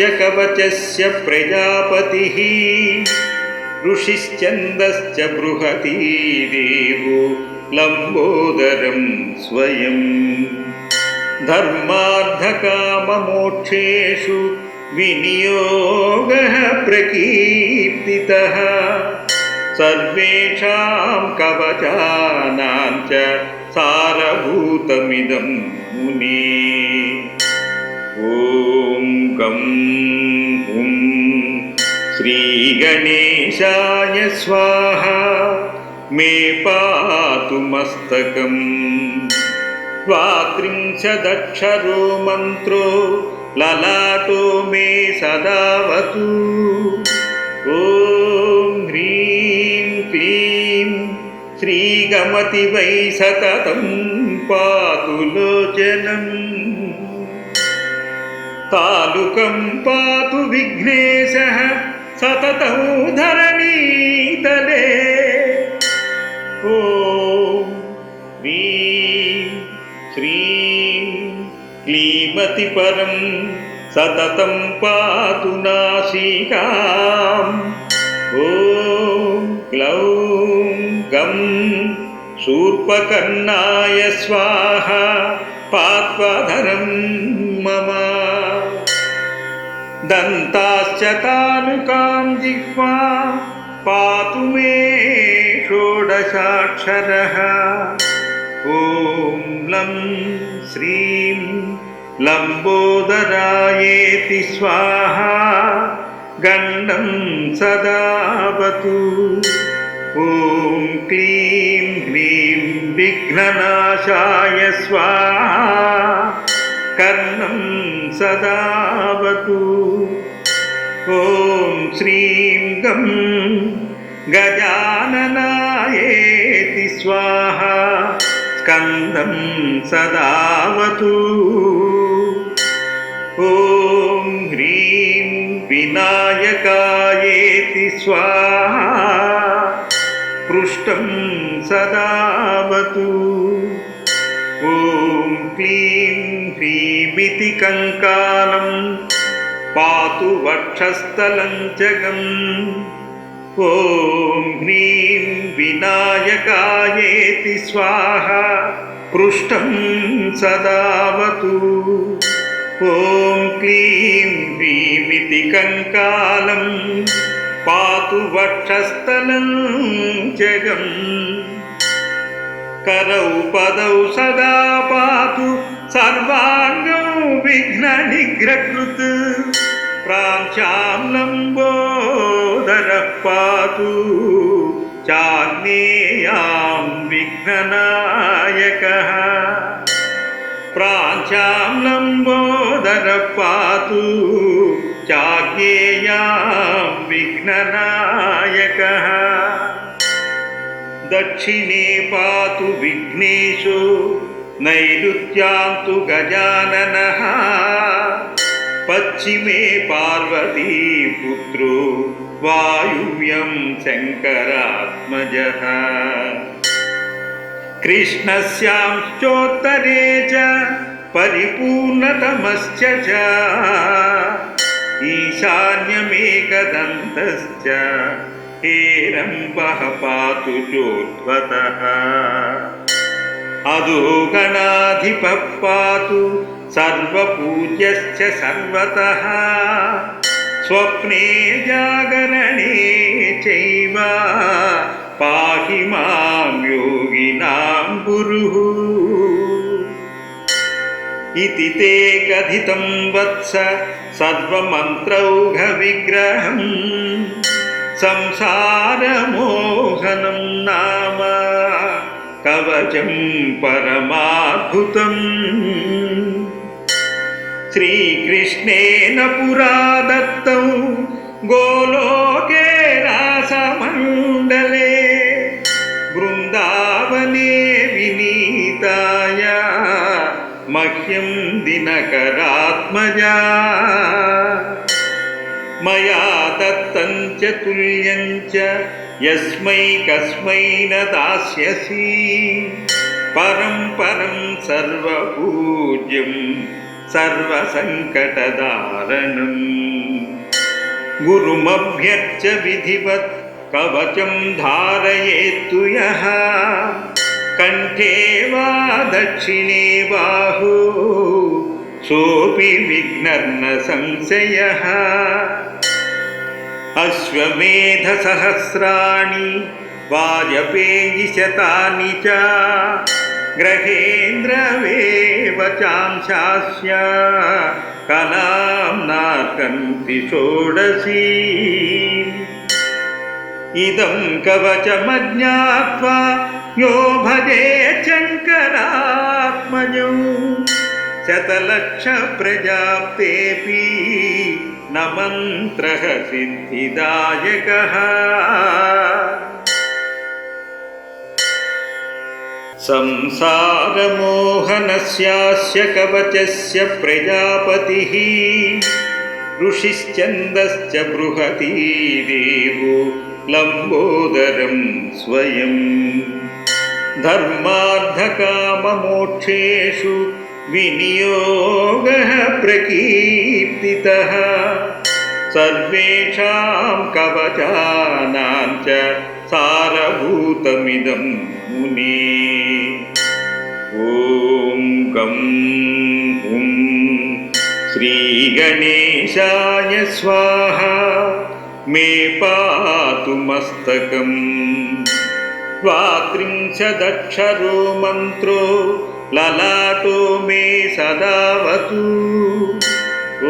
कवचस्य प्रजापतिः ऋषिश्चन्दश्च बृहती देवो लम्बोदरं स्वयम् धर्मार्धकाममोक्षेषु विनियोगः प्रकीर्तितः। सर्वेषां कवचानां च सारभूतमिदं मुने। ॐ गं हुं श्रीगणेशाय स्वाहा मे पातु मस्तकम् द्वात्रिंशदक्षरो मन्त्रो ललाटो मे सदावतु ॐ ह्रीं क्लीं श्रीगमति वै सततं पातु लोचनम् तालुकं पातु विघ्नेशः सततं धरणीतले ॐ ह्रीं श्रीं क्लीमतिपरं सततं पातु नासिकाम् ॐ ग्लौं गं शूर्पकर्णाय स्वाहा पात्वधरं मम दन्ताश्च तालुकां जिह्वा पातु मे षोडशाक्षरः। ॐ लं श्रीं लम्बोदरायेति स्वाहा गण्डं सदावतु ॐ क्लीं ह्रीं विघ्ननाशाय स्वाहा कर्णं सदावतु ॐ श्रीं गं गजाननायेति स्वाहा स्कन्दं सदावतु ॐ ह्रीं विनायकायेति स्वाहा पृष्ठं सदावतु ॐ క్లీం హ్రీమితి కంకాలం పాతు వక్షస్థలం జగం. ఓం హ్రీం వినాయకాయేతి స్వాహ. పృష్టం సదావతు. ఓం క్లీం హ్రీమితి కంకాలం పాతు వక్షస్థలం జగం. करौ पदौ सदा पातु सर्वाङ्गौ विघ्ननिग्रकृत् प्राञ्चां लम्बोदरः पातु चाग्नेयां विघ्ननायकः प्राञ्चां लम्बोदरः पातु चाज्ञेयां विघ्ननायकः दक्षिणे पातु विघ्नेशो नैऋत्यां गजाननः। पश्चिमे पार्वती पुत्रो, वायुव्यं शङ्करात्मजः। कृष्णस्यांश्चोत्तरे च परिपूर्णतमश्च च, ईशान्यमेकदन्तश्च। हेरम्बः पातु चोद्वतः अधो गणाधिपः पातु सर्वपूज्यश्च सर्वतः स्वप्ने जागरणे चैव पाहि मां योगिनां गुरुः इति ते कथितं वत्स सर्वमन्त्रौघविग्रहम् సంసారమోహనం నామ కవచం పరమాద్భుతం. శ్రీకృష్ణేన పురా దత్తం గోలోకే రాసమండలే బృందావనే వినీతాయ మహ్యం దినకరాత్మజా. मया दत्तं च तुल्यं च यस्मै कस्मै न दास्यसि परं परं सर्वपूज्यं सर्वसङ्कटदारणम् गुरुमभ्यर्च विधिवत् कवचं धारयेत्तु यः कण्ठे वा दक्षिणे बाहु सोऽपि विघ्नर्न संशयः अश्वमेधसहस्राणि वाजपेयिशतानि च ग्रहेन्द्रवेव चांशास्य कलां नार्कन्ति षोडशी। इदं कवचमज्ञात्वा यो भजे शङ्करात्मजौ। शतलक्षप्रजाप्तेऽपि न मन्त्रः सिद्धिदायकः। संसारमोहनस्यास्य कवचस्य प्रजापतिः ऋषिश्चन्दश्च बृहती देवो लम्बोदरं स्वयम् धर्मार्धकाममोक्षेषु विनियोगः प्रकीर्तितः। सर्वेषां कवचानां च सारभूतमिदं मुने। ॐ गं हुं श्रीगणेशाय स्वाहा। मे पातु मस्तकम्। द्वात्रिंशदक्षरो मन्त्रो ललाटो मे सदावतु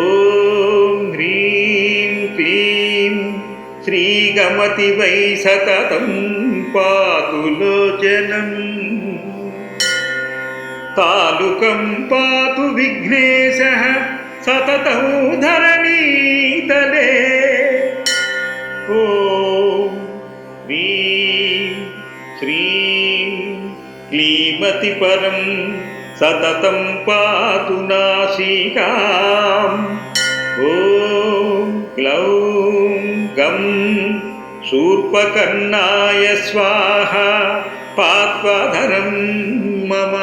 ॐ ह्रीं क्लीं श्रीगमति वै सततं पातु लोचनम् तालुकं पातु विघ्नेशः सततं धरणीतले ॐ ह्रीं श्रीं क्लीमति परं सततं पातु नासिकाम्। ॐ ग्लौं गं शूर्पकर्णाय स्वाहा पात्वधरं मम।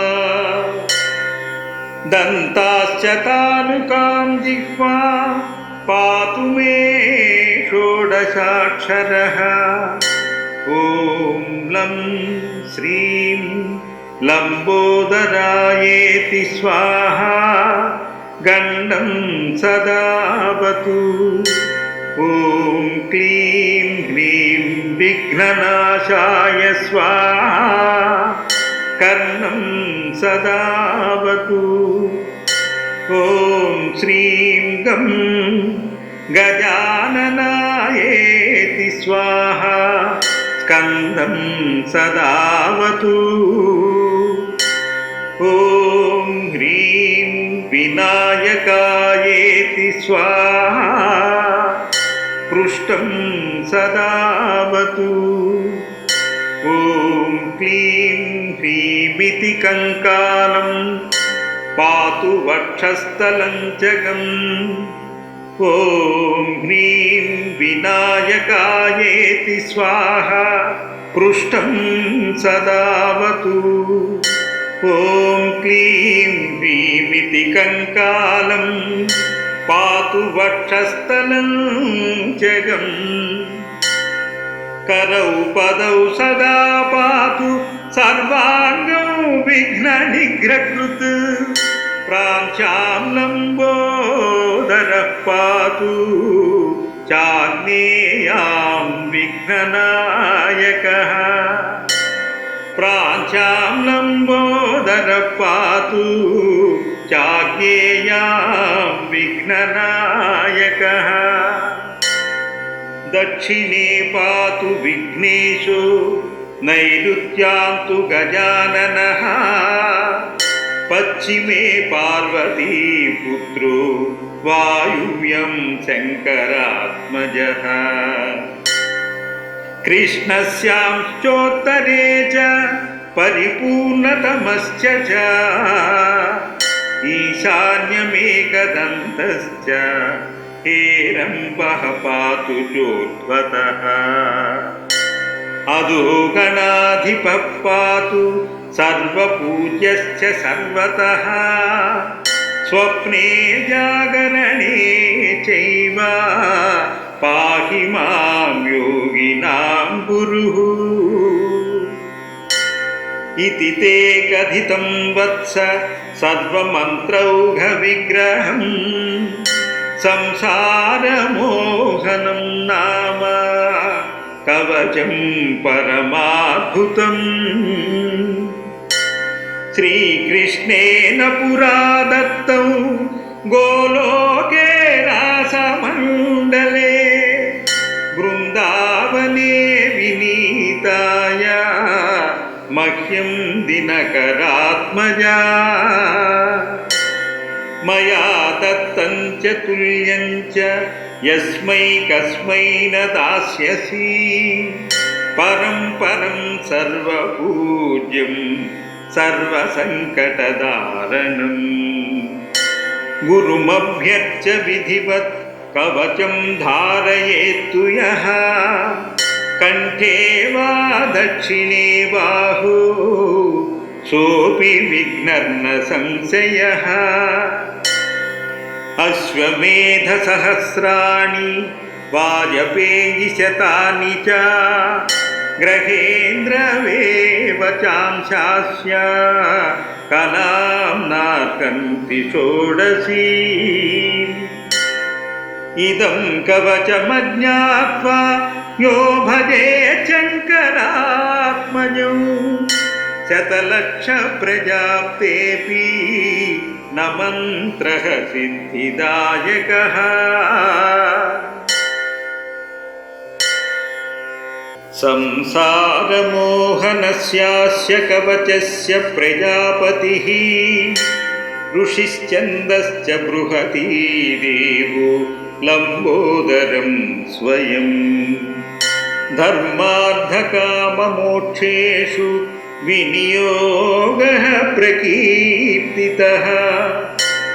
दन्ताश्च तानुकां जिह्वा पातु मे षोडशाक्षरः। ॐ लं श्रीं लम्बोदरायेति स्वाहा गण्डं सदावतु ॐ क्लीं ह्रीं विघ्ननाशाय स्वाहा कर्णं सदावतु ॐ श्रीं गं गजाननायेति स्वाहा स्कन्दं सदावतु ॐ ह्रीं विनायकायेति स्वाहा पृष्ठं सदावतु ॐ क्लीं ह्रीमिति कङ्कालं पातु वक्षस्थलं जगम् ॐ ह्रीं विनायकायेति स्वाहा पृष्ठं सदावतु ॐ क्लीं ह्रीमिति कङ्कालं पातु वक्षस्थलं जगम् करौ पदौ सदा पातु सर्वाङ्गौ विघ्ननिग्रकृत् प्राञ्चां लम्बोदरः पातु चाग्नेयां विघ्ननायकः प्राञ्चां लम्बोदरः पातु चाज्ञेयां विघ्ननायकः। दक्षिणे पातु विघ्नेशो नैऋत्यान्तु गजाननः। पश्चिमे पार्वतीपुत्रो वायुव्यं शङ्करात्मजः। कृष्णस्यांश्चोत्तरे च परिपूर्णतमश्च च ईशान्यमेकदन्तश्च हेरम्बः पातु चोद्वतः अधो गणाधिपः पातु सर्वपूज्यश्च सर्वतः స్వప్నే జాగరణే చైవ పాహి మాం యోగినాం గురుః इति ते कथितं वत्स सर्वमन्त्रौघविग्रहम् संसारमोहनं नाम कवचं परमाद्भुतम् श्रीकृष्णेन पुरा दत्तौ गोलोके मह्यं दिनकरात्मजा। मया दत्तं च तुल्यं च, यस्मै कस्मै न दास्यसि। परं परं सर्वपूज्यं सर्वसङ्कटदारणम् गुरुमभ्यर्च विधिवत्, कवचं धारयेत्तु यः। कण्ठे वा दक्षिणे बाहु सोऽपि विघ्नर्न संशयः अश्वमेधसहस्राणि वाजपेयिशतानि च ग्रहेन्द्रवेव चांशास्य कलां नार्कन्ति षोडशी इदं कवचमज्ञात्वा यो भजे शङ्करात्मजौ। शतलक्षप्रजाप्तेऽपि न मन्त्रः सिद्धिदायकः। संसारमोहनस्यास्य कवचस्य प्रजापतिः ऋषिश्चन्दश्च बृहती देवो लम्बोदरं स्वयम् धर्मार्धकाममोक्षेषु विनियोगः प्रकीर्तितः।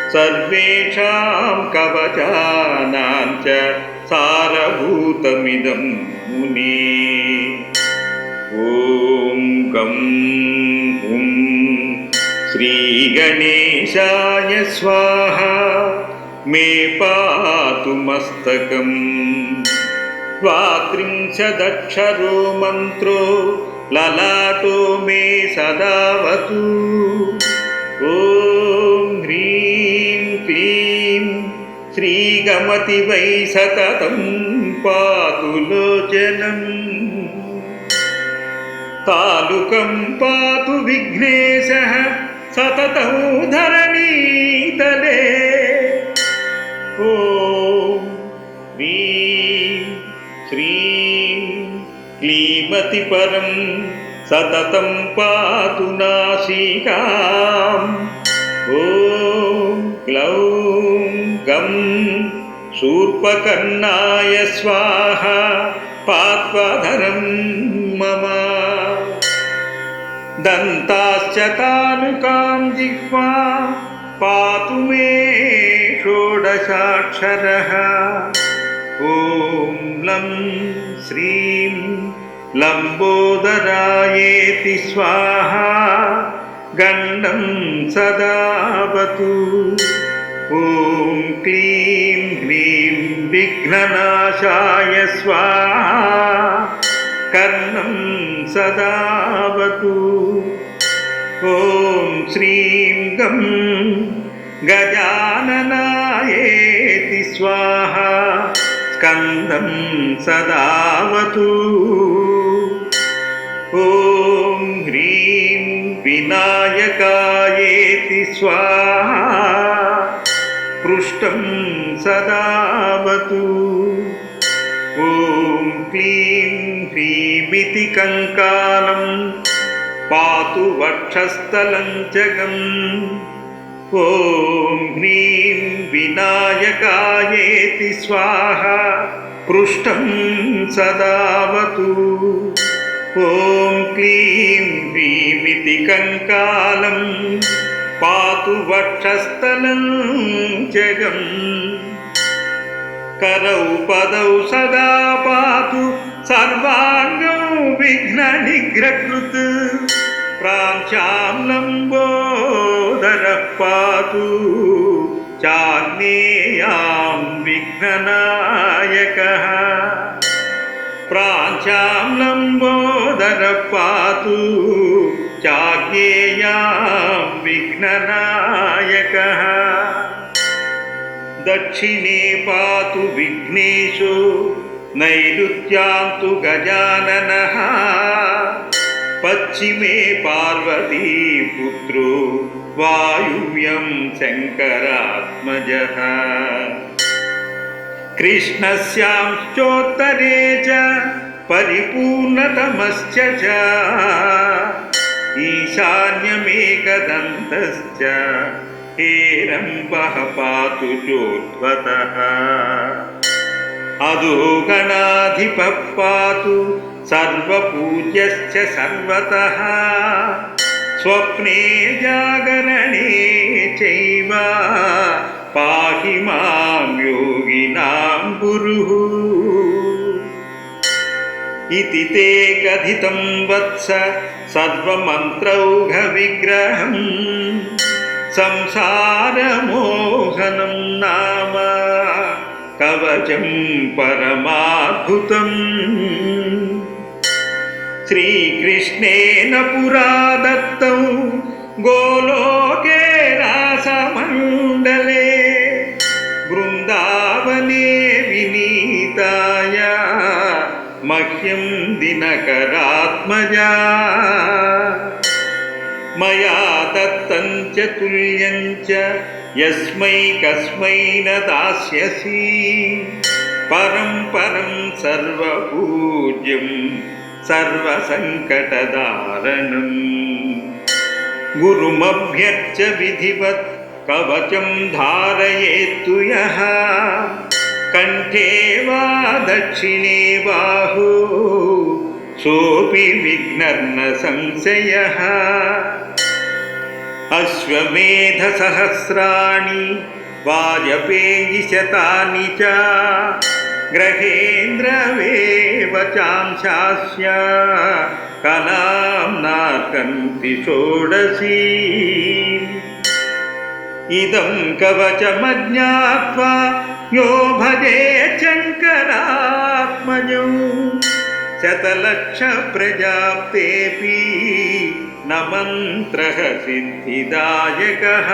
सर्वेषां कवचानां च सारभूतमिदं मुने। ॐ गं हुं। श्रीगणेशाय स्वाहा। मे पातु मस्तकम् द्वात्रिंशदक्षरो मन्त्रो ललाटो मे सदावतु ॐ ह्रीं क्लीं श्रीगमति वै सततं पातु लोचनम् तालुकं पातु विघ्नेशः सततं धरणीतले ॐ ह्रीं श्रीं क्लीमतिपरं सततं पातु नासिकाम्। ॐ ग्लौं गं शूर्पकर्णाय स्वाहा पात्वधरं मम। दन्ताश्च तालुकां जिह्वा पातु मे षोडशाक्षरः ॐ लं श्रीं लम्बोदरायेति स्वाहा गण्डं सदावतु ॐ क्लीं ह्रीं विघ्ननाशाय स्वाहा कर्णं सदावतु ॐ श्रीं गं गजाननायेति स्वाहा स्कन्दं सदावतु ॐ ह्रीं विनायकायेति स्वाहा पृष्ठं सदावतु ॐ क्लीं ह्रीमिति कङ्कालं पातु वक्षस्थलं जगम् ॐ ह्रीं विनायकायेति स्वाहा पृष्ठं सदावतु ॐ क्लीं ह्रीमिति कङ्कालं पातु वक्षस्थलं जगम् करौ पदौ सदा पातु सर्वाङ्गौ विघ्ननिग्रकृत् प्राञ्चां लम्बोदरः पातु चाग्नेयां विघ्ननायकः। प्राच्यां लम्बोदरः पातु चाज्ञेयां विघ्ननायकः। दक्षिणे पातु विघ्नेशो नैऋत्यान्तु गजाननः पश्चिमे पार्वतीपुत्रो वायुव्यं शङ्करात्मजः कृष्णस्यांश्चोत्तरे च परिपूर्णतमश्च च ईशान्यमेकदन्तश्च हेरम्बः पातु चोद्वतः अधो गणाधिपः पातु सर्वपूज्यश्च सर्वतः स्वप्ने जागरणे चैव पाहि मां योगिनां गुरुः इति ते कथितं वत्स सर्वमन्त्रौघविग्रहम् संसारमोहनं नाम कवचं परमाद्भुतम् श्रीकृष्णेन पुरा दत्तौ गोलोके रासमण्डले बृन्दावने विनीताय मह्यं दिनकरात्मजा मया दत्तं च तुल्यं च यस्मै कस्मै न दास्यसि परं परं सर्वपूज्यं सर्वसङ्कटदारणम् गुरुमभ्यर्च विधिवत् कवचं धारयेत्तु यः कण्ठे वा दक्षिणे बाहु सोऽपि विघ्नर्न संशयः अश्वमेधसहस्राणि वाजपेयिशतानि च ग्रहेन्द्रवेव चांशास्य कलां नार्कन्ति षोडशी। इदं कवचमज्ञात्वा यो भजे शङ्करात्मजौ। शतलक्षप्रजाप्तेऽपि न मन्त्रः सिद्धिदायकः।